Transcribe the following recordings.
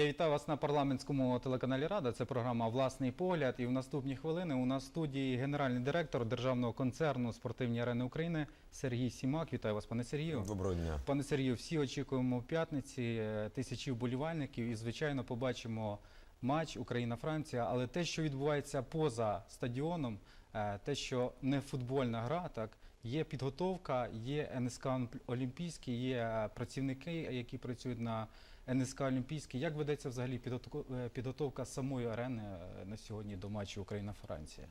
Я вітаю вас на парламентському телеканалі Рада. Це програма Власний погляд. І в наступні хвилини у нас в студії генеральний директор державного концерну Спортивні арени України Сергій Сімак. Вітаю вас, пане Сергію. Доброго дня. Пане Сергію, всі очікуємо в п'ятниці е, тисячі вболівальників і, звичайно, побачимо матч Україна-Франція. Але те, що відбувається поза стадіоном, е, те, що не футбольна гра, так є підготовка, є НСК Олімпійський, є е, працівники, які працюють на НСК Олімпійський. Як ведеться взагалі підготовка, е, самої арени е, на сьогодні до матчу Україна-Франція?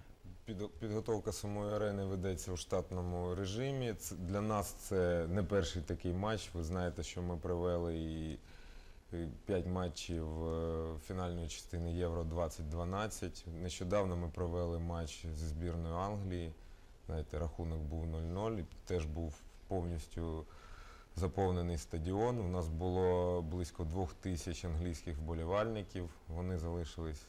Підготовка самої арени ведеться у штатному режимі. Для нас це не перший такий матч. Ви знаєте, що ми провели і п'ять матчів е, фінальної частини Євро 2012. Нещодавно ми провели матч зі збірною Англії. Знаєте, рахунок був 0-0, і теж був повністю заповнений стадіон. У нас було близько двох тисяч англійських вболівальників. Вони залишились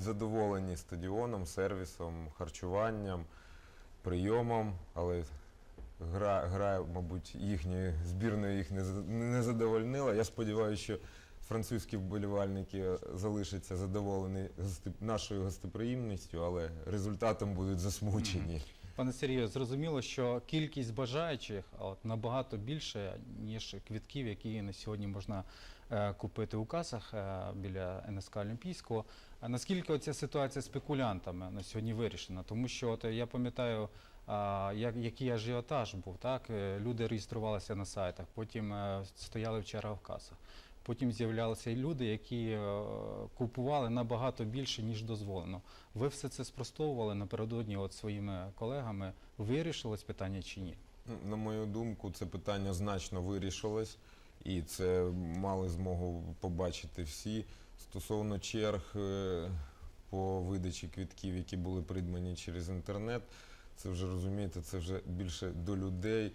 задоволені стадіоном, сервісом, харчуванням, прийомом, але гра, гра мабуть, їхньої збірної їх не, не задовольнила. Я сподіваюся, що французькі вболівальники залишаться задоволені нашою гостеприємністю, але результатом будуть засмучені. Пане Сергію, зрозуміло, що кількість бажаючих от, набагато більше, ніж квитків, які на сьогодні можна е, купити у касах е, біля НСК Олімпійського. А наскільки оця ситуація з спекулянтами на сьогодні вирішена? Тому що от, я пам'ятаю, як, який ажіотаж був, так? Е, Люди реєструвалися на сайтах, потім е, стояли в чергах в касах. Потім з'являлися і люди, які е, купували набагато більше, ніж дозволено. Ви все це спростовували напередодні от своїми колегами. Вирішилось питання чи ні? На мою думку, це питання значно вирішилось, і це мали змогу побачити всі. Стосовно черг е, по видачі квітків, які були придбані через інтернет, це вже розумієте, це вже більше до людей.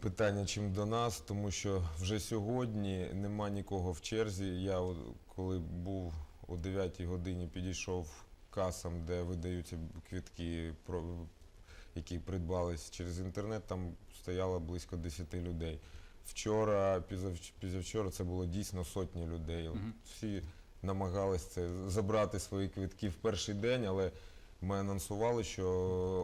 Питання, чим до нас, тому що вже сьогодні нема нікого в черзі. Я коли був о 9 годині, підійшов касам, де видаються квітки, які придбались через інтернет, там стояло близько 10 людей. Вчора, пізнавчора це було дійсно сотні людей. Всі намагались це забрати свої квитки в перший день, але ми анонсували, що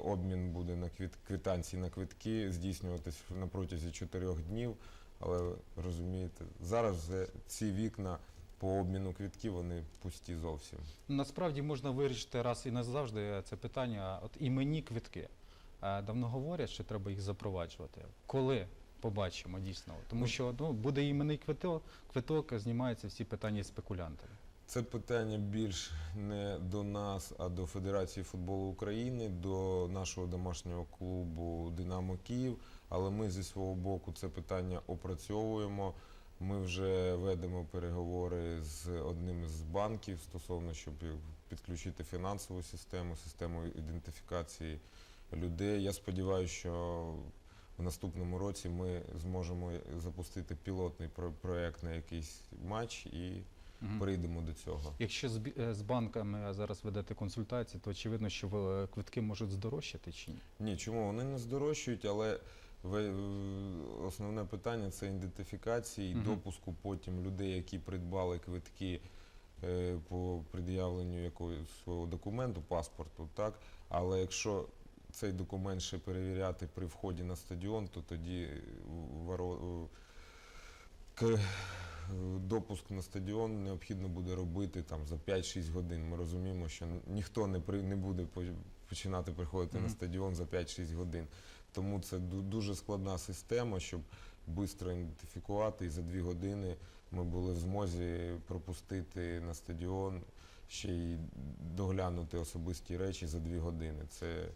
обмін буде на квіт, квитанції на квитки здійснюватись на протязі чотирьох днів. Але розумієте, зараз ці вікна по обміну квитків вони пусті зовсім. Насправді можна вирішити раз і назавжди це питання. От іменні квитки. Е, Давно говорять, що треба їх запроваджувати. Коли побачимо дійсно? Тому що ну, буде іменний квиток, квиток, знімаються всі питання з спекулянтами. Це питання більш не до нас, а до Федерації футболу України, до нашого домашнього клубу Динамо Київ. Але ми зі свого боку це питання опрацьовуємо. Ми вже ведемо переговори з одним з банків стосовно, щоб підключити фінансову систему, систему ідентифікації людей. Я сподіваюся, що в наступному році ми зможемо запустити пілотний про- проект на якийсь матч і Мгм. перейдемо до цього. Якщо з, е, з банками зараз ведете консультації, то очевидно, що квитки можуть здорожчати чи ні? Ні, чому вони не здорожчують, але е, основне питання це ідентифікації і Мгм. допуску потім людей, які придбали квитки е, по пред'явленню якогось свого документу, паспорту, так. Але якщо цей документ ще перевіряти при вході на стадіон, то тоді е, воро- е, допуск на стадіон необхідно буде робити там за 5-6 годин. Ми розуміємо, що ніхто не при не буде починати приходити на стадіон за 5-6 годин. Тому це дуже складна система, щоб швидко ідентифікувати, і за 2 години ми були в змозі пропустити на стадіон ще й доглянути особисті речі за 2 години. Це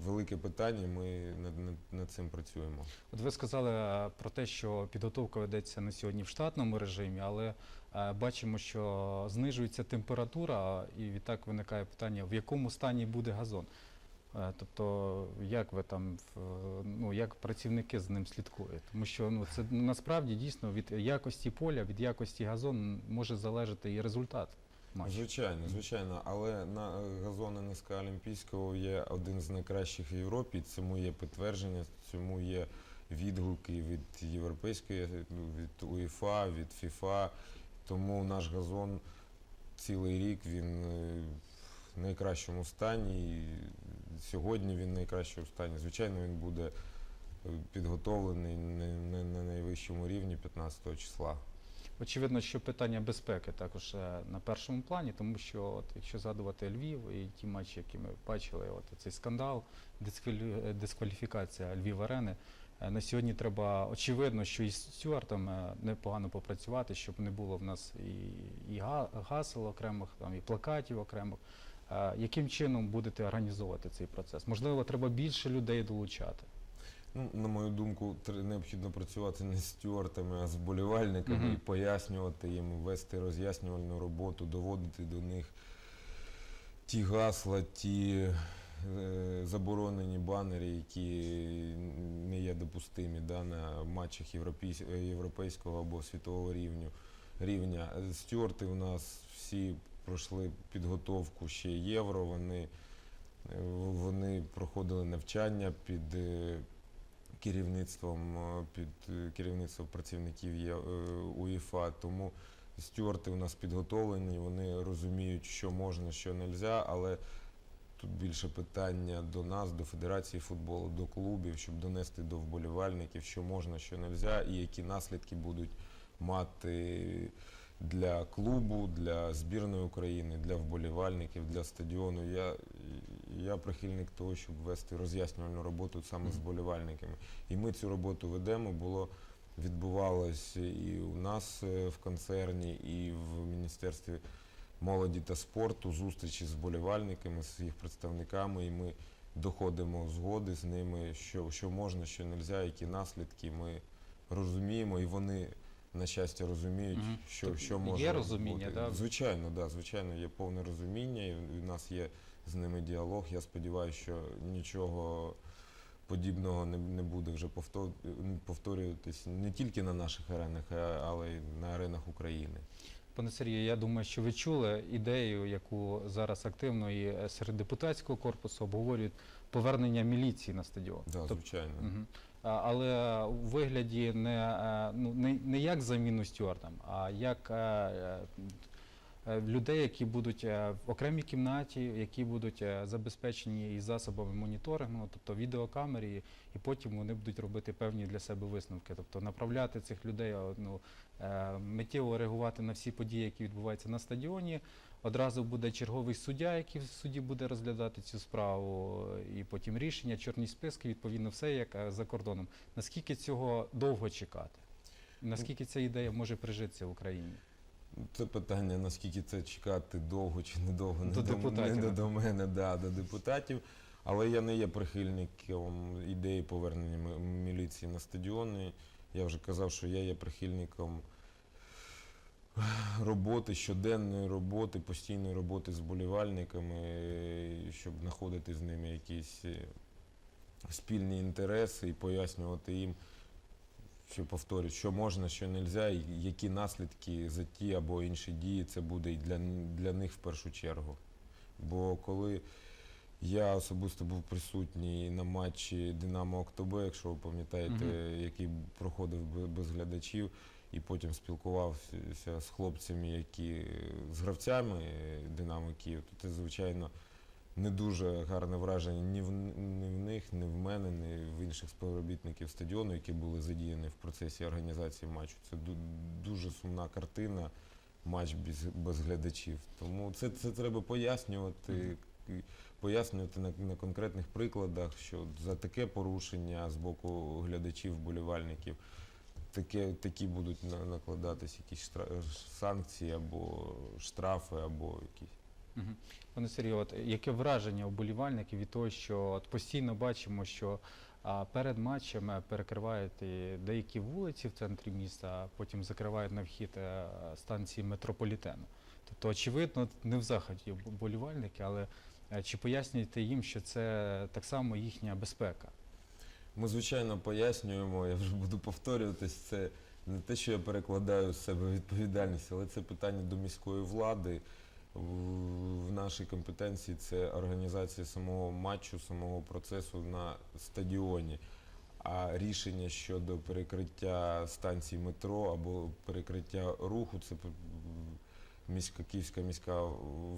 велике питання, ми над, над, над цим працюємо. От ви сказали е, про те, що підготовка ведеться на сьогодні в штатному режимі, але е, бачимо, що знижується температура, і відтак виникає питання, в якому стані буде газон. Е, Тобто, як ви там ну як працівники з ним слідкують? Тому що ну це насправді дійсно від якості поля, від якості газону може залежати і результат матчу. Звичайно, звичайно, але на е, газон НСК Олімпійського є один з найкращих в Європі. Цьому є підтвердження, цьому є відгуки від європейської, ну, від УЄФА, від ФІФА. Тому наш газон цілий рік він е, в найкращому стані. І сьогодні він в найкращому стані. Звичайно, він буде е, підготовлений на найвищому рівні 15 числа. Очевидно, що питання безпеки також е, на першому плані, тому що от, якщо згадувати Львів і ті матчі, які ми бачили, от цей скандал, е, дискваліфікація Львів арени. е, На сьогодні треба очевидно, що із Стюартом непогано попрацювати, щоб не було в нас і, і га- гасел окремих, там і плакатів окремих. Яким чином будете організовувати цей процес? Можливо, треба більше людей долучати. Ну, на мою думку, необхідно працювати не з стюартами, а з вболівальниками Мгм. і пояснювати їм, вести роз'яснювальну роботу, доводити до них ті гасла, ті е, заборонені банери, які не є допустимі да, на матчах європейсь- е, європейського або світового рівню, рівня. Е, Стюарти у нас всі пройшли підготовку ще євро. Вони, е, вони проходили навчання під е, керівництвом е, під е, керівництвом працівників Є- е, УЄФА. Тому стюарти у нас підготовлені, вони розуміють, що можна, що не можна, але тут більше питання до нас, до Федерації футболу, до клубів, щоб донести до вболівальників, що можна, що не можна, і які наслідки будуть мати для клубу, для збірної України, для вболівальників, для стадіону. Я, я прихильник того, щоб вести роз'яснювальну роботу саме з вболівальниками. І ми цю роботу ведемо. Було відбувалось і у нас е, в концерні, і в Міністерстві молоді та спорту зустрічі з вболівальниками, з їх представниками, і ми доходимо згоди з ними, що, що можна, що не можна, які наслідки ми розуміємо, і вони. На щастя, розуміють, Мгм. що, що є розуміння, бути. да? Звичайно, да, звичайно, є повне розуміння, і у нас є з ними діалог. Я сподіваюся, що нічого подібного не, не буде вже повтор, повторюватись не тільки на наших аренах, але й на аренах України. Пане Сергію, я думаю, що ви чули ідею, яку зараз активно і серед депутатського корпусу обговорюють повернення міліції на стадіон. Да, Тобто, звичайно. Мгм. Але у вигляді не, е, ну, не, не як заміну стюардам, а як е, е, людей, які будуть в окремій кімнаті, які будуть забезпечені і засобами моніторингу, тобто відеокамери, і потім вони будуть робити певні для себе висновки. Тобто направляти цих людей, ну, миттєво реагувати на всі події, які відбуваються на стадіоні. Одразу буде черговий суддя, який в суді буде розглядати цю справу, і потім рішення, чорні списки, відповідно, все як е, за кордоном. Наскільки цього довго чекати? Наскільки ця ідея може прижитися в Україні? Це питання, наскільки це чекати довго чи недовго, не До до, депутатів, не да. до мене, да, до депутатів. Але я не є прихильником ідеї повернення міліції на стадіони. Я вже казав, що я є прихильником роботи, щоденної роботи, постійної роботи з болівальниками, щоб знаходити з ними якісь е, спільні інтереси і пояснювати їм, що повторюю, що можна, що не можна, і які наслідки за ті або інші дії це буде і для, для них в першу чергу. Бо коли я особисто був присутній на матчі Динамо Октобе, якщо ви пам'ятаєте, Мгм. який проходив без глядачів, і потім спілкувався з хлопцями, які з гравцями Динамо Київ, то це, звичайно, не дуже гарне враження ні в, ні в них, ні в мене, ні в інших співробітників стадіону, які були задіяні в процесі організації матчу. Це дуже сумна картина, матч без, без глядачів. Тому це, це треба пояснювати. Пояснювати на, на конкретних прикладах, що за таке порушення з боку глядачів, вболівальників, таке, такі будуть на- накладатись якісь штра- санкції або штрафи, або якісь. Мгм. Пане Сергію, от яке враження уболівальників від того, що от постійно бачимо, що а, перед матчем е, перекривають деякі вулиці в центрі міста, а потім закривають на вхід е, станції метрополітену. Тобто, очевидно, не в заході вболівальники, але е, чи пояснюєте їм, що це так само їхня безпека? Ми, звичайно, пояснюємо, я вже буду повторюватись, це не те, що я перекладаю з себе відповідальність, але це питання до міської влади. В- нашій компетенції це організація самого матчу, самого процесу на стадіоні. А рішення щодо перекриття станцій метро або перекриття руху, це міська київська міська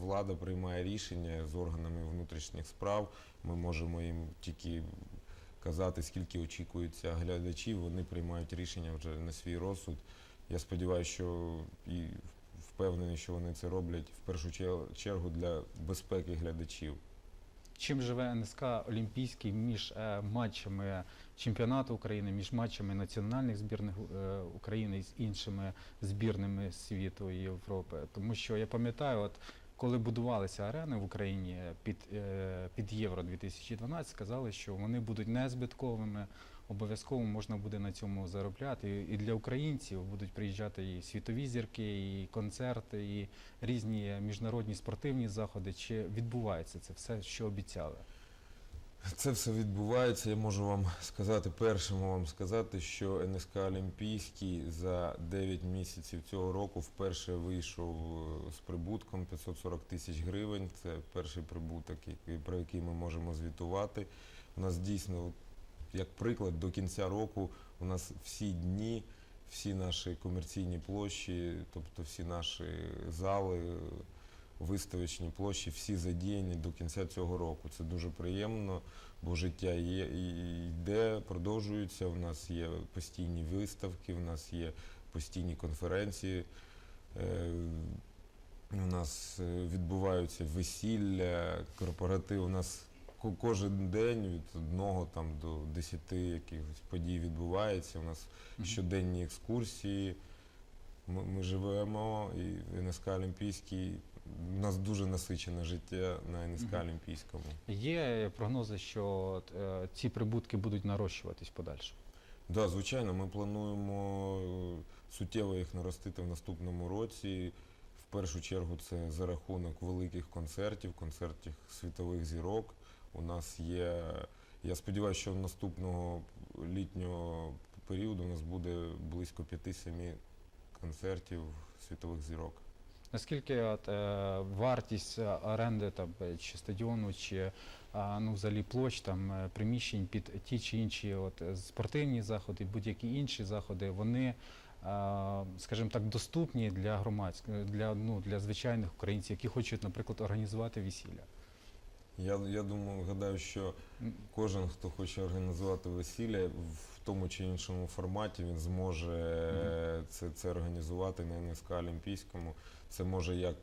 влада приймає рішення з органами внутрішніх справ. Ми можемо їм тільки казати, скільки очікується глядачів. Вони приймають рішення вже на свій розсуд. Я сподіваюся, що і впевнений, що вони це роблять в першу чергу для безпеки глядачів. Чим живе НСК Олімпійський між е, матчами чемпіонату України, між матчами національних збірних е, України з іншими збірними світу і Європи? Тому що я пам'ятаю, от коли будувалися арени в Україні під, е, під Євро 2012, сказали, що вони будуть незбитковими. Обов'язково можна буде на цьому заробляти. І для українців будуть приїжджати і світові зірки, і концерти, і різні міжнародні спортивні заходи. Чи відбувається це все, що обіцяли? Це все відбувається. Я можу вам сказати, першому вам сказати, що НСК Олімпійський за 9 місяців цього року вперше вийшов е, з прибутком 540 тисяч гривень. Це перший прибуток, про який ми можемо звітувати. У нас дійсно, як приклад, до кінця року у нас всі дні, всі наші комерційні площі, тобто всі наші зали, виставочні площі, всі задіяні до кінця цього року. Це дуже приємно, бо життя є і йде, продовжується. У нас є постійні виставки, у нас є постійні конференції. Е, У нас е, відбуваються весілля, корпоративи. У нас кожен день від одного там до десяти якихось подій відбувається. У нас щоденні екскурсії. Ми, ми живемо, і НСК Олімпійський. У нас дуже насичене життя на НСК Олімпійському. Є прогнози, що е, ці прибутки будуть нарощуватись подальше. Да, звичайно, ми плануємо е, суттєво їх наростити в наступному році. В першу чергу це за рахунок великих концертів, концертів світових зірок. У нас є, я сподіваюся, що наступного літнього періоду у нас буде близько 5-7 концертів світових зірок. Наскільки от, е, вартість е, оренди там, е, чи стадіону, чи а, ну, взагалі площ там, е, приміщень під ті чи інші от, е, спортивні заходи, будь-які інші заходи, вони, е, скажімо так, доступні для громадських, для, ну, для звичайних українців, які хочуть, наприклад, організувати весілля. Я, я думаю, гадаю, що кожен, хто хоче організувати весілля в тому чи іншому форматі, він зможе це, це організувати на НСК Олімпійському. Це може як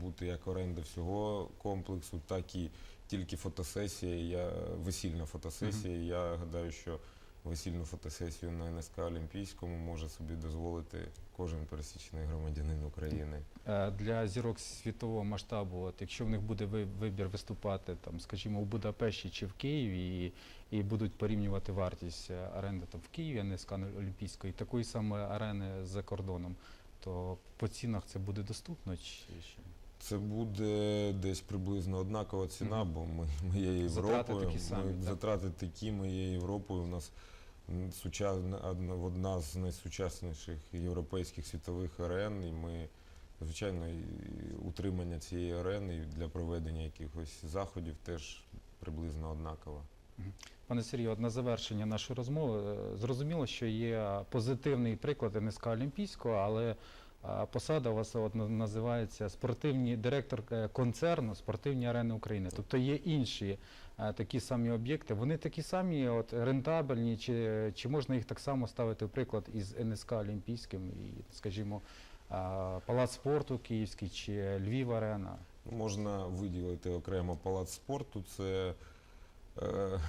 бути як оренда всього комплексу, так і тільки фотосесія. Я, весільна фотосесія. Я гадаю, що весільну фотосесію на НСК Олімпійському може собі дозволити кожен пересічний громадянин України. Е, Для зірок світового масштабу, от якщо в них буде ви- вибір виступати, там, скажімо, у Будапешті чи в Києві, і, і будуть порівнювати вартість е, оренди там, в Києві, НСК Олімпійської, такої самої арени за кордоном, то по цінах це буде доступно? Чи, чи? Це буде десь приблизно однакова ціна, Мгм. бо ми, ми є Затрати такі самі, ми, так. затрати такі, ми є Європою. У нас одна, з найсучасніших європейських світових арен, і ми, звичайно, утримання цієї арени для проведення якихось заходів теж приблизно однаково. Пане Сергію, одне завершення нашої розмови е, зрозуміло, що є позитивний приклад НСК Олімпійського, але посада у вас от називається спортивний директор е, концерну спортивні арени України. Тобто є інші е, такі самі об'єкти. Вони такі самі, от рентабельні, чи, чи можна їх так само ставити в приклад із НСК Олімпійським і, скажімо, Палац спорту Київський чи Львів Арена. Можна виділити окремо палац спорту. Це, е,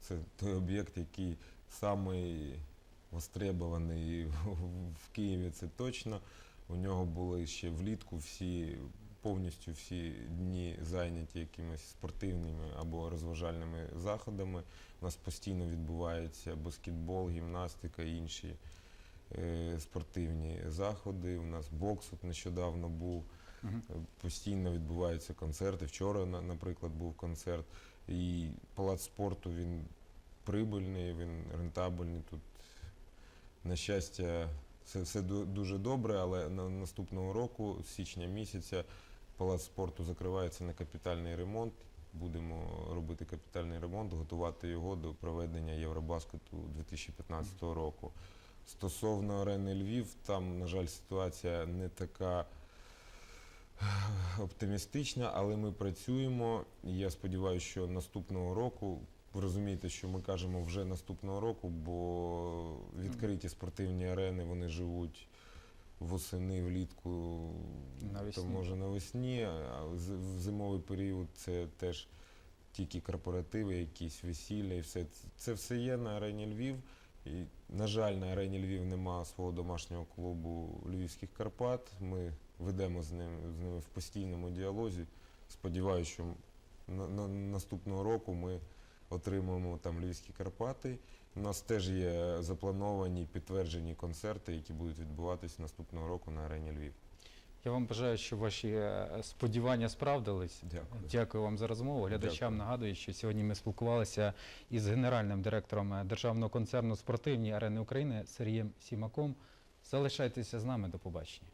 це той об'єкт, який самий востребований в Києві, це точно. У нього були ще влітку всі, повністю всі дні зайняті якимись спортивними або розважальними заходами. У нас постійно відбувається баскетбол, гімнастика і інші е, спортивні заходи. У нас бокс от нещодавно був. Мгм. Постійно відбуваються концерти. Вчора, на- наприклад, був концерт. І палац спорту він прибильний, він рентабельний. Тут, на щастя, все, все дуже добре, але на наступного року, з січня місяця, палац спорту закривається на капітальний ремонт. будемо робити капітальний ремонт, готувати його до проведення Євробаскету 2015 року. Стосовно арени Львів, там, на жаль, ситуація не така оптимістична, але ми працюємо. І я сподіваюся, що наступного року. Ви розумієте, що ми кажемо вже наступного року, бо відкриті спортивні арени вони живуть восени, влітку, Навесні. то може навесні, а в зимовий період це теж тільки корпоративи, якісь весілля і все. Це- все є на арені Львів. І, на жаль, на арені Львів нема свого домашнього клубу Львівських Карпат. Ми ведемо з ними, з ними в постійному діалозі. Сподіваюся, що на, на, наступного року ми отримаємо там Львівські Карпати. У нас теж є заплановані підтверджені концерти, які будуть відбуватись наступного року на арені Львів. Я вам бажаю, щоб ваші е, сподівання справдились. Дякую. Дякую вам за розмову. Глядачам Дякую. нагадую, що сьогодні ми спілкувалися із генеральним директором е, державного концерну спортивні арени України Сергієм Сімаком. Залишайтеся з нами. До побачення.